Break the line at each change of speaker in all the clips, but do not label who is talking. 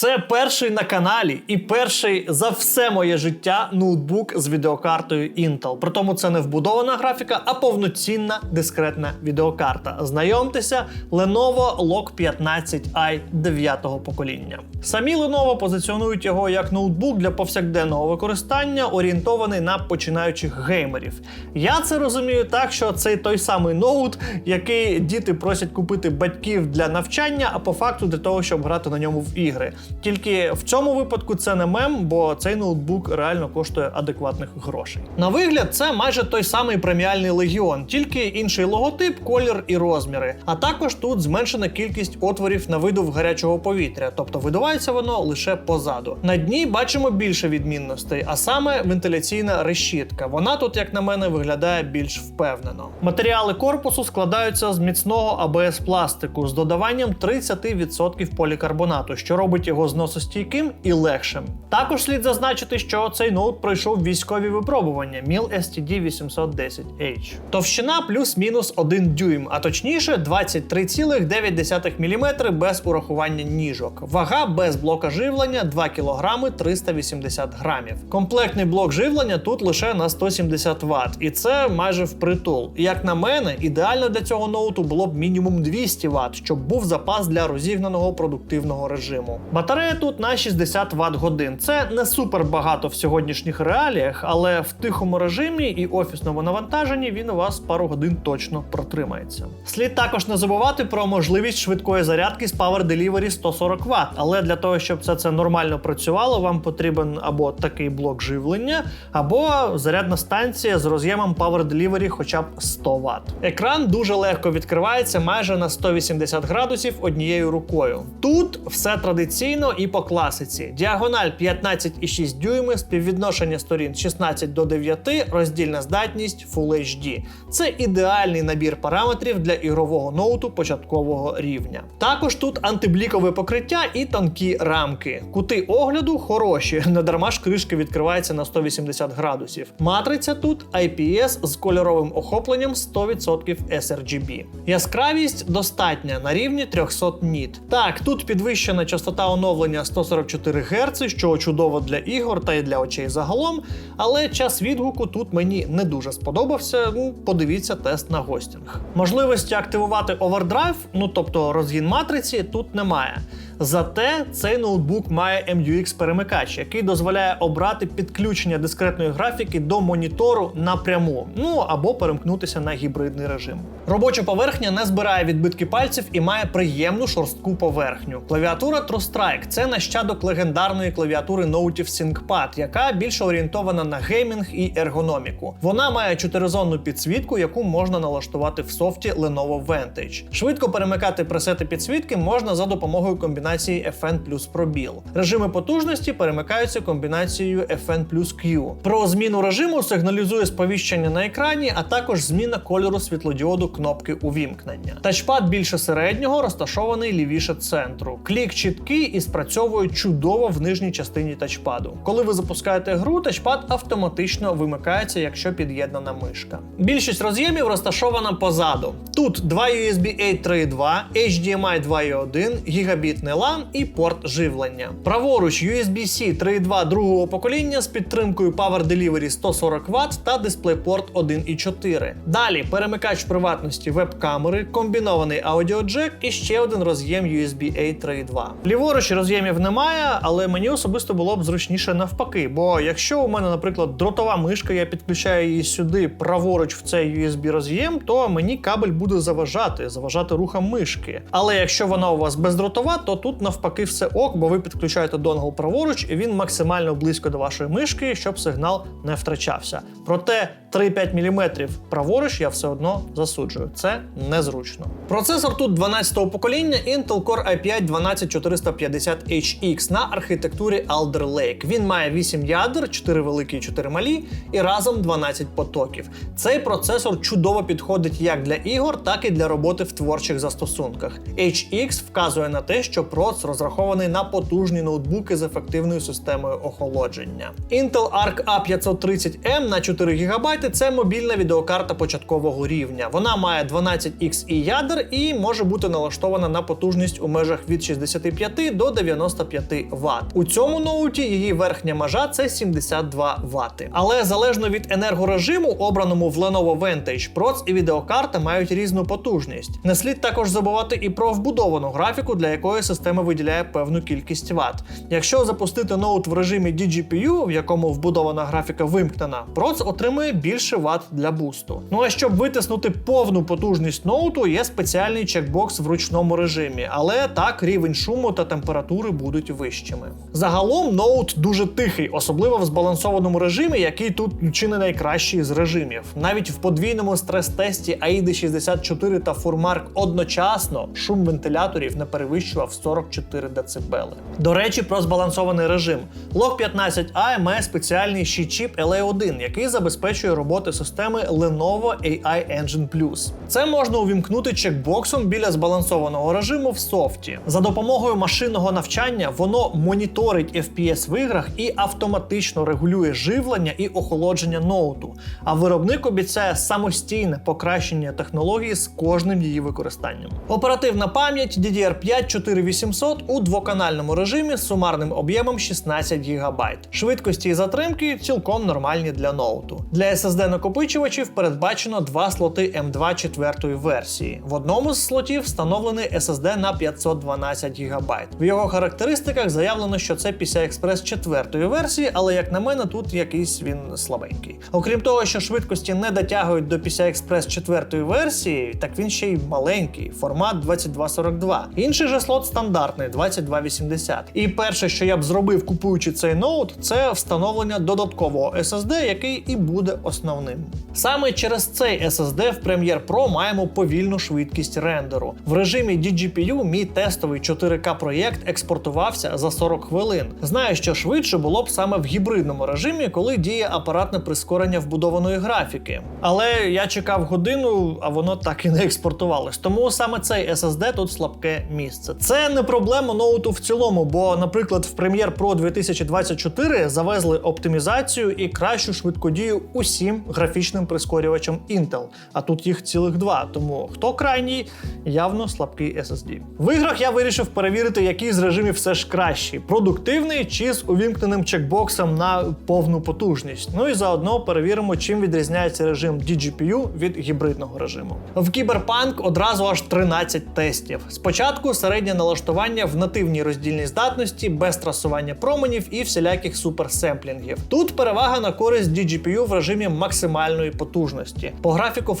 Це перший на каналі і перший за все моє життя ноутбук з відеокартою Intel. Притому це не вбудована графіка, а повноцінна дискретна відеокарта. Знайомтеся, Lenovo Log 15i 9-го покоління. Самі Lenovo позиціонують його як ноутбук для повсякденного використання, орієнтований на починаючих геймерів. Я це розумію так, що це той самий ноут, який діти просять купити батьків для навчання, а по факту для того, щоб грати на ньому в ігри. Тільки в цьому випадку це не мем, бо цей ноутбук реально коштує адекватних грошей. На вигляд, це майже той самий преміальний легіон, тільки інший логотип, колір і розміри. А також тут зменшена кількість отворів на видув гарячого повітря, тобто видувається воно лише позаду. На дні бачимо більше відмінностей, а саме вентиляційна решітка. Вона тут, як на мене, виглядає більш впевнено. Матеріали корпусу складаються з міцного АБС пластику з додаванням 30% полікарбонату, що робить його зносостійким і легшим. Також слід зазначити, що цей ноут пройшов військові випробування MIL STD 810H. Товщина плюс-мінус 1 дюйм, а точніше 23,9 мм без урахування ніжок. Вага без блока живлення 2 кг 380 грамів. Комплектний блок живлення тут лише на 170 Вт, і це майже впритул. Як на мене, ідеально для цього ноуту було б мінімум 200 Вт, щоб був запас для розігнаного продуктивного режиму. Батарея тут на 60 Вт годин. Це не супер багато в сьогоднішніх реаліях, але в тихому режимі і офісному навантаженні він у вас пару годин точно протримається. Слід також не забувати про можливість швидкої зарядки з Power Delivery 140 Вт, але для того, щоб це, це нормально працювало, вам потрібен або такий блок живлення, або зарядна станція з роз'ємом Power Delivery хоча б 100 Вт. Екран дуже легко відкривається майже на 180 градусів однією рукою. Тут все традиційно і по класиці. Діагональ 15,6 дюйми, співвідношення сторін 16 до 9, роздільна здатність Full HD. Це ідеальний набір параметрів для ігрового ноуту початкового рівня. Також тут антиблікове покриття і тонкі рамки. Кути огляду хороші, не дарма ж кришка відкривається на 180 градусів. Матриця тут IPS з кольоровим охопленням 100% sRGB. Яскравість достатня на рівні 300 ніт. Так, тут підвищена частота оновлення 144 Гц, що чудово для ігор та й для очей загалом. Але час відгуку тут мені не дуже сподобався. Ну, подивіться тест на гостінг. Можливості активувати овердрайв, ну тобто розгін матриці, тут немає. Зате цей ноутбук має MUX перемикач, який дозволяє обрати підключення дискретної графіки до монітору напряму, ну або перемкнутися на гібридний режим. Робоча поверхня не збирає відбитки пальців і має приємну шорстку поверхню. Клавіатура TrueStrike – це нащадок легендарної клавіатури ноутів ThinkPad, яка більше орієнтована на геймінг і ергономіку. Вона має чотиризонну підсвітку, яку можна налаштувати в софті Lenovo Vantage. Швидко перемикати пресети підсвітки можна за допомогою комбінації FN плюс пробіл. Режими потужності перемикаються комбінацією FN плюс Q. Про зміну режиму сигналізує сповіщення на екрані, а також зміна кольору світлодіоду кнопки увімкнення. Тачпад більше середнього розташований лівіше центру. Клік чіткий і спрацьовує чудово в нижній частині тачпаду. Коли ви запускаєте гру, тачпад автоматично вимикається, якщо під'єднана мишка. Більшість роз'ємів розташована позаду. Тут два USB A 3.2, HDMI 2.1, гігабітний LAN і порт живлення. Праворуч USB-C 3.2 другого покоління з підтримкою Power Delivery 140 Вт та DisplayPort 1.4. Далі перемикач приватності веб-камери, комбінований аудіоджек і ще один роз'єм USB A 3.2. Ліворуч роз'ємів немає, але мені особисто було б зручніше навпаки. Бо якщо у мене, наприклад, дротова мишка, я підключаю її сюди праворуч в цей USB роз'єм, то мені кабель буде заважати, заважати рухам мишки. Але якщо вона у вас бездротова, то тут навпаки все ок, бо ви підключаєте донгл праворуч, і він максимально близько до вашої мишки, щоб сигнал не втрачався. Проте 3-5 мм праворуч я все одно засуджую. Це незручно. Процесор тут 12-го покоління Intel Core i5 12450HX на архітектурі Alder Lake. Він має 8 ядер, 4 великі і 4 малі, і разом 12 потоків. Цей процесор чудово підходить як для ігор, так і для роботи в творчих застосунках. HX вказує на те, що проц розрахований на потужні ноутбуки з ефективною системою охолодження. Intel Arc A530M на 4 ГБ це мобільна відеокарта початкового рівня. Вона має 12 XE ядер і може бути налаштована на потужність у межах від 65 до 95 Вт. У цьому ноуті її верхня межа це 72 Вт. Але залежно від енергорежиму, обраному в Lenovo Vantage, проц і відеокарта мають різну потужність. Не слід також забувати і про вбудовану графіку, для якої система виділяє певну кількість Вт. Якщо запустити ноут в режимі DGPU, в якому вбудована графіка вимкнена, проц отримує більше Вт для бусту. Ну а щоб витиснути повну потужність ноуту, є спеціальний чекбокс в ручному режимі, але так рівень шуму та температури будуть вищими. Загалом ноут дуже тихий, особливо в збалансованому режимі, який тут чи не найкращий з режимів. Навіть в подвійному стрес-тесті AIDA 64 та Furmark одночасно шум вентиляторів не перевищував 44 дБ. До речі, про збалансований режим. Log 15A має спеціальний ще чіп LA1, який забезпечує роботи системи Lenovo AI Engine Plus. Це можна увімкнути чекбоксом біля збалансованого режиму в софті. За допомогою машинного навчання воно моніторить FPS в іграх і автоматично регулює живлення і охолодження ноуту. А виробник обіцяє самостійне покращення технології з кожним її використанням. Оперативна пам'ять DDR5 4800 у двоканальному режимі з сумарним об'ємом 16 ГБ. Швидкості і затримки цілком нормальні для ноуту. Для SSD накопичувачів передбачено два слоти M2 четвертої версії. В одному з слотів встановлений SSD на 512 ГБ. В його характеристиках заявлено, що це PCI Express четвертої версії, але як на мене, тут якийсь він слабенький. Окрім того, що швидкості не дотягують до PCI Express четвертої версії, так він ще й маленький, формат 2242. Інший же слот стандартний 2280. І перше, що я б зробив, купуючи цей ноут, це встановлення додаткового SSD, який і буде основним. Саме через цей SSD в Premiere Pro маємо повільну швидкість рендеру. В режимі DGPU мій тестовий 4К проєкт експортувався за 40 хвилин. Знаю, що швидше було б саме в гібридному режимі, коли діє апаратне прискорення вбудованої графіки. Але я чекав годину, а воно так і не експортувалось. Тому саме цей SSD тут слабке місце. Це не проблема ноуту в цілому, бо, наприклад, в Premiere Pro 2024 завезли оптимізацію і кращу швидкодію усім графічним прискорювачам Intel. А тут їх цілих два. Тому хто крайній, явно слабкий SSD. В іграх я вирішив перевірити, який з режимів все ж кращий: продуктивний чи з увімкненим чекбоксом на повну потужність. Ну і заодно перевіримо, чим відрізняється режим DGPU від гібридного режиму. В Cyberpunk одразу аж 13 тестів. Спочатку середнє налаштування в нативній роздільній здатності, без трасування променів і всіляких суперсемплінгів. Тут перевага на користь DGPU в режимі максимальної потужності. По графіку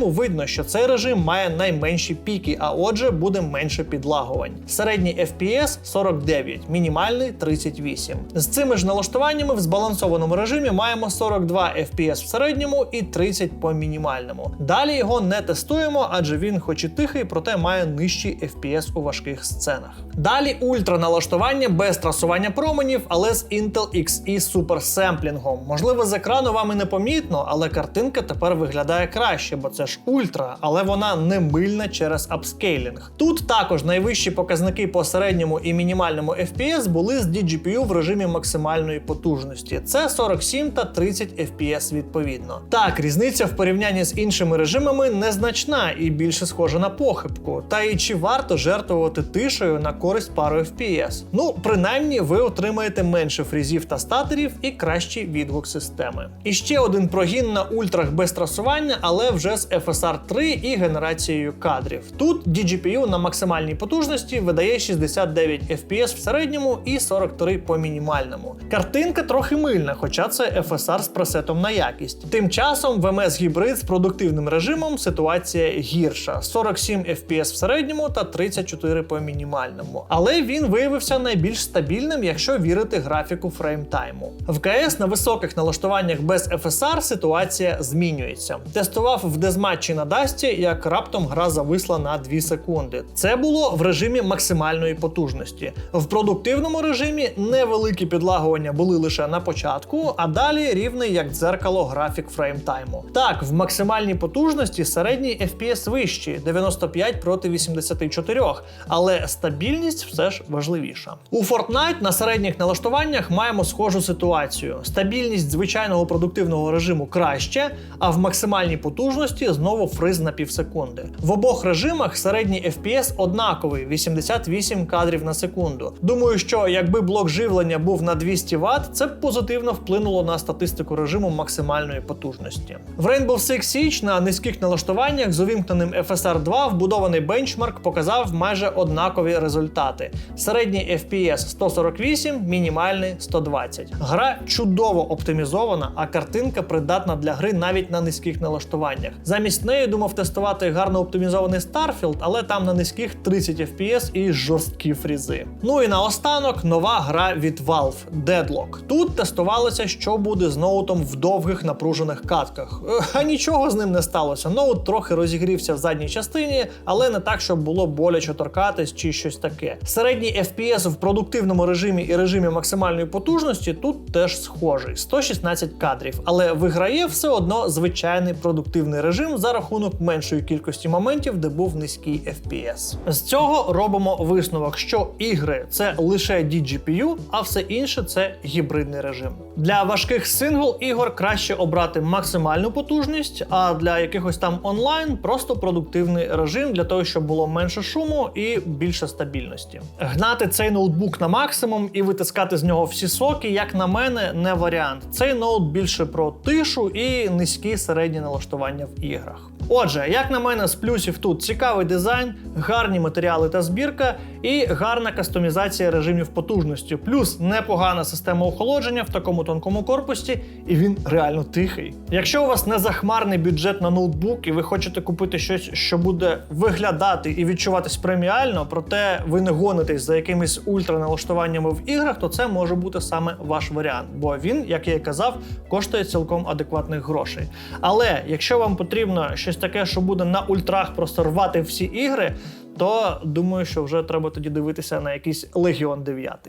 фреймтайму видно, що цей режим має найменші піки, а отже, буде менше підлагувань. Середній FPS 49, мінімальний 38. З цими ж налаштуваннями в збалансованому режимі маємо 42 FPS в середньому і 30 по мінімальному. Далі його не тестуємо, адже він, хоч і тихий, проте має нижчий FPS у важких сценах. Далі ультра налаштування без трасування променів, але з Intel XE суперсемплінгом. Можливо, з екрану вам і не помітно, але картинка тепер виглядає краще, бо це ж ультра, але вона не мильна через апскейлінг. Тут також найвищі показники по середньому і мінімальному FPS були з DGPU в режимі максимальної потужності. Це 47 та 30 FPS відповідно. Так, різниця в порівнянні з іншими режимами незначна і більше схожа на похибку. Та і чи варто жертвувати тишею на користь пару FPS? Ну, принаймні, ви отримаєте менше фрізів та статорів і кращий відгук системи. І ще один прогін на ультрах без трасування, але вже з FSR 3 і генерацією кадрів. Тут DGPU на максимальній потужності видає 69 FPS в середньому і 43 по мінімальному. Картинка трохи мильна, хоча це FSR з пресетом на якість. Тим часом в MS гібрид з продуктивним режимом ситуація гірша: 47 FPS в середньому та 34 по мінімальному. Але він виявився найбільш стабільним, якщо вірити графіку фреймтайму. В КС на високих налаштуваннях без FSR ситуація змінюється. Тестував в дезматчі на Дасті, як раптом гра зависла на 2 секунди. Це було в режимі максимальної потужності. В продуктивному режимі невеликі підлагування були лише на початку, а далі рівний як дзеркало графік фреймтайму. Так, в максимальній потужності середній FPS вищий 95 проти 84, але стабільність все ж важливіша. У Fortnite на середніх налаштуваннях маємо схожу ситуацію. Стабільність звичайного продуктивного режиму краще, а в максимальній потужності знову фриз на півсекунди. В обох режимах середній FPS однаковий 88 кадрів на секунду. Думаю, що якби блок живлення був на 200 Вт, це б позитивно вплинуло на статистику режиму максимальної потужності. В Rainbow Six Siege на низьких налаштуваннях з увімкненим FSR 2 вбудований бенчмарк показав майже однакові результати. Середній FPS 148, мінімальний 120. Гра чудово оптимізована, а картинка придатна для гри навіть на низьких налаштуваннях. Замість неї думав тестувати гарно оптимізований Starfield, але там на низьких 30 FPS і жорсткі фрізи. Ну і наостанок нова гра від Valve Deadlock. Тут тестувалося, що буде з ноутом в довгих напружених катках. Е, А нічого з ним не сталося. Ноут трохи розігрівся в задній частині, але не так, щоб було боляче торкатись чи щось таке. Середній FPS в продуктивному режимі і режимі максимальної потужності тут теж схожий 116 кадрів, але виграє все одно звичайний продуктивний режим за рахунок меншої кількості моментів, де був низький FPS. З цього робимо висновок, що ігри це лише DGPU, а все інше це гібридний режим. Для важких сингл ігор краще обрати максимальну потужність, а для якихось там онлайн просто продуктивний режим для того, щоб було менше шуму і більше стабільності. Гнати цей ноутбук на максимум і витискати з нього всі соки, як на мене, не варіант. Цей ноут більше про тишу і низькі середні налаштування в іграх страх. Отже, як на мене, з плюсів тут цікавий дизайн, гарні матеріали та збірка і гарна кастомізація режимів потужності, плюс непогана система охолодження в такому тонкому корпусі, і він реально тихий. Якщо у вас не захмарний бюджет на ноутбук і ви хочете купити щось, що буде виглядати і відчуватись преміально, проте ви не гонитесь за якимись ультраналаштуваннями в іграх, то це може бути саме ваш варіант, бо він, як я і казав, коштує цілком адекватних грошей. Але якщо вам потрібно щось таке, що буде на ультрах просто рвати всі ігри, то думаю, що вже треба тоді дивитися на якийсь Легіон 9.